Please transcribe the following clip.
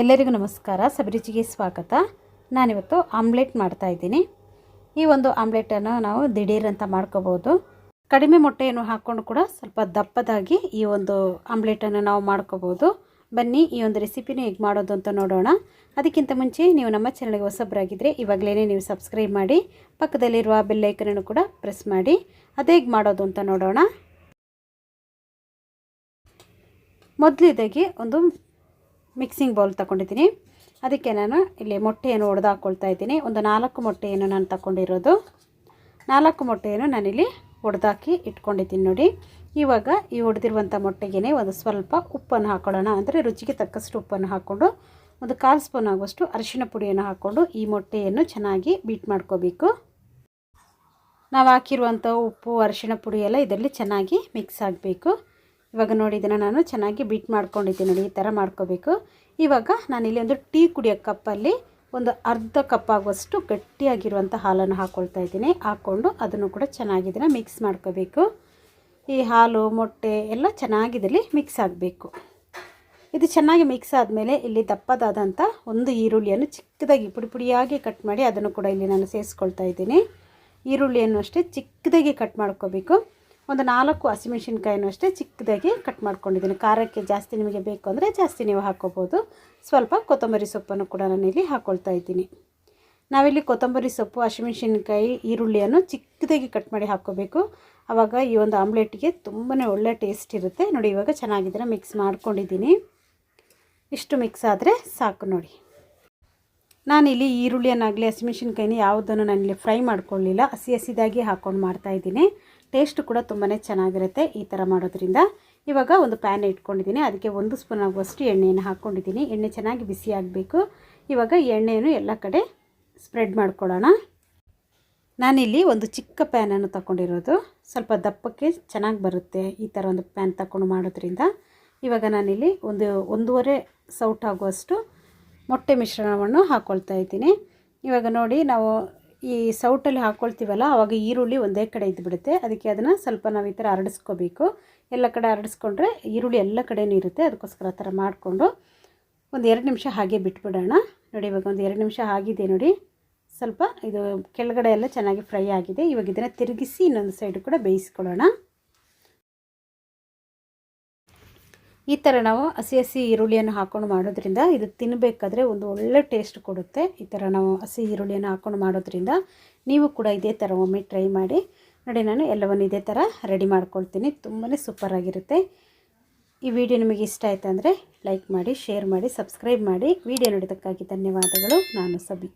ಎಲ್ಲರಿಗೂ ನಮಸ್ಕಾರ. ಸಬರಿಚಿಗೆ ಸ್ವಾಗತ. ನಾನಿವತ್ತು ಆಮ್ಲೆಟ್ ಮಾಡ್ತಾ ಇದ್ದೀನಿ. ಈ ಒಂದು ಆಮ್ಲೆಟನ್ನು ನಾವು ದಿಢೀರಂತ ಮಾಡ್ಕೋಬೋದು. ಕಡಿಮೆ ಮೊಟ್ಟೆಯನ್ನು ಹಾಕ್ಕೊಂಡು ಕೂಡ ಸ್ವಲ್ಪ ದಪ್ಪದಾಗಿ ಈ ಒಂದು ಆಮ್ಲೆಟನ್ನು ನಾವು ಮಾಡ್ಕೋಬೋದು. ಬನ್ನಿ, ಈ ಒಂದು ರೆಸಿಪಿನ ಹೇಗೆ ಮಾಡೋದು ಅಂತ ನೋಡೋಣ. ಅದಕ್ಕಿಂತ ಮುಂಚೆ ನೀವು ನಮ್ಮ ಚಾನಲ್ಗೆ ಹೊಸಬ್ರಾಗಿದ್ದರೆ ಇವಾಗಲೇ ನೀವು ಸಬ್ಸ್ಕ್ರೈಬ್ ಮಾಡಿ, ಪಕ್ಕದಲ್ಲಿರುವ ಬೆಲ್ಲೈಕನನ್ನು ಕೂಡ ಪ್ರೆಸ್ ಮಾಡಿ. ಅದು ಹೇಗೆ ಮಾಡೋದು ಅಂತ ನೋಡೋಣ. ಮೊದಲಿದಾಗಿ ಒಂದು ಮಿಕ್ಸಿಂಗ್ ಬೌಲ್ ತಗೊಂಡಿದ್ದೀನಿ. ಅದಕ್ಕೆ ನಾನು ಇಲ್ಲಿ ಮೊಟ್ಟೆಯನ್ನು ಒಡೆದು ಹಾಕ್ಕೊಳ್ತಾ ಇದ್ದೀನಿ. ಒಂದು ನಾಲ್ಕು ಮೊಟ್ಟೆಯನ್ನು ನಾನು ತಗೊಂಡಿರೋದು. ನಾಲ್ಕು ಮೊಟ್ಟೆಯನ್ನು ನಾನಿಲ್ಲಿ ಒಡೆದಾಕಿ ಇಟ್ಕೊಂಡಿದ್ದೀನಿ ನೋಡಿ. ಇವಾಗ ಈ ಒಡೆದಿರುವಂಥ ಮೊಟ್ಟೆಗೆ ಒಂದು ಸ್ವಲ್ಪ ಉಪ್ಪನ್ನು ಹಾಕ್ಕೊಳ್ಳೋಣ ಅಂದರೆ ರುಚಿಗೆ ತಕ್ಕಷ್ಟು ಉಪ್ಪನ್ನು ಹಾಕ್ಕೊಂಡು ಒಂದು ಕಾಲು ಸ್ಪೂನ್ ಆಗುವಷ್ಟು ಅರಿಶಿಣ ಪುಡಿಯನ್ನು ಹಾಕ್ಕೊಂಡು ಈ ಮೊಟ್ಟೆಯನ್ನು ಚೆನ್ನಾಗಿ ಬೀಟ್ ಮಾಡ್ಕೋಬೇಕು. ನಾವು ಹಾಕಿರುವಂಥ ಉಪ್ಪು ಅರಿಶಿನ ಪುಡಿಯೆಲ್ಲ ಇದರಲ್ಲಿ ಚೆನ್ನಾಗಿ ಮಿಕ್ಸ್ ಆಗಬೇಕು. ಇವಾಗ ನೋಡಿ, ಇದನ್ನು ನಾನು ಚೆನ್ನಾಗಿ ಬಿಟ್ ಮಾಡ್ಕೊಂಡಿದ್ದೀನಿ. ನೋಡಿ, ಈ ಥರ ಮಾಡ್ಕೋಬೇಕು. ಇವಾಗ ನಾನಿಲ್ಲಿ ಒಂದು ಟೀ ಕುಡಿಯೋ ಕಪ್ಪಲ್ಲಿ ಒಂದು ಅರ್ಧ ಕಪ್ ಆಗುವಷ್ಟು ಗಟ್ಟಿಯಾಗಿರುವಂಥ ಹಾಲನ್ನು ಹಾಕ್ಕೊಳ್ತಾ ಇದ್ದೀನಿ. ಹಾಕ್ಕೊಂಡು ಅದನ್ನು ಕೂಡ ಚೆನ್ನಾಗಿ ಇದನ್ನು ಮಿಕ್ಸ್ ಮಾಡ್ಕೋಬೇಕು. ಈ ಹಾಲು, ಮೊಟ್ಟೆ ಎಲ್ಲ ಚೆನ್ನಾಗಿದ್ದಲ್ಲಿ ಮಿಕ್ಸ್ ಆಗಬೇಕು. ಇದು ಚೆನ್ನಾಗಿ ಮಿಕ್ಸ್ ಆದಮೇಲೆ ಇಲ್ಲಿ ದಪ್ಪದಾದಂಥ ಒಂದು ಈರುಳ್ಳಿಯನ್ನು ಚಿಕ್ಕದಾಗಿ ಪುಡಿ ಪುಡಿಯಾಗಿ ಕಟ್ ಮಾಡಿ ಅದನ್ನು ಕೂಡ ಇಲ್ಲಿ ನಾನು ಸೇರಿಸ್ಕೊಳ್ತಾ ಇದ್ದೀನಿ. ಈರುಳ್ಳಿಯನ್ನು ಅಷ್ಟೇ ಚಿಕ್ಕದಾಗಿ ಕಟ್ ಮಾಡ್ಕೋಬೇಕು. ಒಂದು ನಾಲ್ಕು ಹಸಿಮೆಣ್ಸಿನ್ಕಾಯಿನೂ ಅಷ್ಟೇ ಚಿಕ್ಕದಾಗಿ ಕಟ್ ಮಾಡ್ಕೊಂಡಿದ್ದೀನಿ. ಖಾರಕ್ಕೆ ಜಾಸ್ತಿ ನಿಮಗೆ ಬೇಕು ಅಂದರೆ ಜಾಸ್ತಿ ನೀವು ಹಾಕ್ಕೋಬೋದು ಸ್ವಲ್ಪ ಕೊತ್ತಂಬರಿ ಸೊಪ್ಪನ್ನು ಕೂಡ ನಾನಿಲ್ಲಿ ಹಾಕ್ಕೊಳ್ತಾ ಇದ್ದೀನಿ. ನಾವಿಲ್ಲಿ ಕೊತ್ತಂಬರಿ ಸೊಪ್ಪು, ಹಸಿಮೆಣ್ಸಿನ್ಕಾಯಿ, ಈರುಳ್ಳಿಯನ್ನು ಚಿಕ್ಕದಾಗಿ ಕಟ್ ಮಾಡಿ ಹಾಕ್ಕೋಬೇಕು ಆವಾಗ ಈ ಒಂದು ಆಮ್ಲೆಟ್ಗೆ ತುಂಬಾ ಒಳ್ಳೆ ಟೇಸ್ಟ್ ಇರುತ್ತೆ. ನೋಡಿ, ಇವಾಗ ಚೆನ್ನಾಗಿದ್ರೆ ಮಿಕ್ಸ್ ಮಾಡ್ಕೊಂಡಿದ್ದೀನಿ. ಇಷ್ಟು ಮಿಕ್ಸ್ ಆದರೆ ಸಾಕು ನೋಡಿ. ನಾನಿಲ್ಲಿ ಈರುಳ್ಳಿಯನ್ನಾಗಲಿ, ಹಸಿಮೆಣ್ಸಿನ್ಕಾಯಿನ ಯಾವುದನ್ನು ನಾನಿಲ್ಲಿ ಫ್ರೈ ಮಾಡ್ಕೊಳ್ಳಿಲ್ಲ. ಹಸಿ ಹಸಿದಾಗಿ ಹಾಕ್ಕೊಂಡು ಮಾಡ್ತಾಯಿದ್ದೀನಿ ಟೇಸ್ಟ್ ಕೂಡ ತುಂಬಾ ಚೆನ್ನಾಗಿರುತ್ತೆ ಈ ಥರ ಮಾಡೋದ್ರಿಂದ. ಇವಾಗ ಒಂದು ಪ್ಯಾನ್ ಇಟ್ಕೊಂಡಿದ್ದೀನಿ. ಅದಕ್ಕೆ ಒಂದು ಸ್ಪೂನ್ ಆಗುವಷ್ಟು ಎಣ್ಣೆಯನ್ನು ಹಾಕ್ಕೊಂಡಿದ್ದೀನಿ ಎಣ್ಣೆ ಚೆನ್ನಾಗಿ ಬಿಸಿ ಆಗಬೇಕು. ಇವಾಗ ಎಣ್ಣೆಯನ್ನು ಎಲ್ಲ ಕಡೆ ಸ್ಪ್ರೆಡ್ ಮಾಡ್ಕೊಳ್ಳೋಣ. ನಾನಿಲ್ಲಿ ಒಂದು ಚಿಕ್ಕ ಪ್ಯಾನನ್ನು ತಗೊಂಡಿರೋದು. ಸ್ವಲ್ಪ ದಪ್ಪಕ್ಕೆ ಚೆನ್ನಾಗಿ ಬರುತ್ತೆ ಈ ಥರ ಒಂದು ಪ್ಯಾನ್ ತಗೊಂಡು ಮಾಡೋದ್ರಿಂದ. ಇವಾಗ ನಾನಿಲ್ಲಿ ಒಂದು ಒಂದೂವರೆ ಸೌಟ್ ಆಗುವಷ್ಟು ಮೊಟ್ಟೆ ಮಿಶ್ರಣವನ್ನು ಹಾಕ್ಕೊಳ್ತಾ ಇದ್ದೀನಿ. ಇವಾಗ ನೋಡಿ ನಾವು ಈ ಸೌಟಲ್ಲಿ ಹಾಕ್ಕೊಳ್ತೀವಲ್ಲ ಆವಾಗ ಈರುಳ್ಳಿ ಒಂದೇ ಕಡೆ ಇದ್ದುಬಿಡುತ್ತೆ ಅದಕ್ಕೆ ಅದನ್ನು ಸ್ವಲ್ಪ ನಾವು ಈ ಥರ ಹರಡಿಸ್ಕೋಬೇಕು ಎಲ್ಲ ಕಡೆ ಹರಡಿಸ್ಕೊಂಡ್ರೆ ಈರುಳ್ಳಿ ಎಲ್ಲ ಕಡೆಯೂ ಇರುತ್ತೆ. ಅದಕ್ಕೋಸ್ಕರ ಆ ಥರ ಮಾಡಿಕೊಂಡು ಒಂದು ಎರಡು ನಿಮಿಷ ಹಾಗೆ ಬಿಟ್ಬಿಡೋಣ. ನೋಡಿ, ಇವಾಗ ಒಂದು ಎರಡು ನಿಮಿಷ ಆಗಿದೆ ನೋಡಿ. ಸ್ವಲ್ಪ ಇದು ಕೆಳಗಡೆ ಎಲ್ಲ ಚೆನ್ನಾಗಿ ಫ್ರೈ ಆಗಿದೆ. ಇವಾಗ ಇದನ್ನು ತಿರುಗಿಸಿ ಇನ್ನೊಂದು ಸೈಡು ಕೂಡ ಬೇಯಿಸ್ಕೊಳ್ಳೋಣ. ಈ ಥರ ನಾವು ಹಸಿ ಹಸಿ ಈರುಳ್ಳಿಯನ್ನು ಹಾಕ್ಕೊಂಡು ಮಾಡೋದ್ರಿಂದ ಇದು ತಿನ್ನಬೇಕಾದ್ರೆ ಒಂದು ಒಳ್ಳೆ ಟೇಸ್ಟ್ ಕೊಡುತ್ತೆ. ಈ ಥರ ನಾವು ಹಸಿ ಈರುಳ್ಳಿಯನ್ನು ಹಾಕ್ಕೊಂಡು ಮಾಡೋದ್ರಿಂದ ನೀವು ಕೂಡ ಇದೇ ಥರ ಒಮ್ಮೆ ಟ್ರೈ ಮಾಡಿ. ನೋಡಿ, ನಾನು ಎಲ್ಲವನ್ನು ಇದೇ ಥರ ರೆಡಿ ಮಾಡ್ಕೊಳ್ತೀನಿ. ತುಂಬಾ ಸೂಪರಾಗಿರುತ್ತೆ ಈ ವಿಡಿಯೋ ನಿಮಗೆ ಇಷ್ಟ ಆಯಿತು ಅಂದರೆ ಲೈಕ್ ಮಾಡಿ ಶೇರ್ ಮಾಡಿ ಸಬ್ಸ್ಕ್ರೈಬ್ ಮಾಡಿ. ವಿಡಿಯೋ ನೋಡಿದ್ದಕ್ಕಾಗಿ ಧನ್ಯವಾದಗಳು. ನಾನು ಸಬಿ.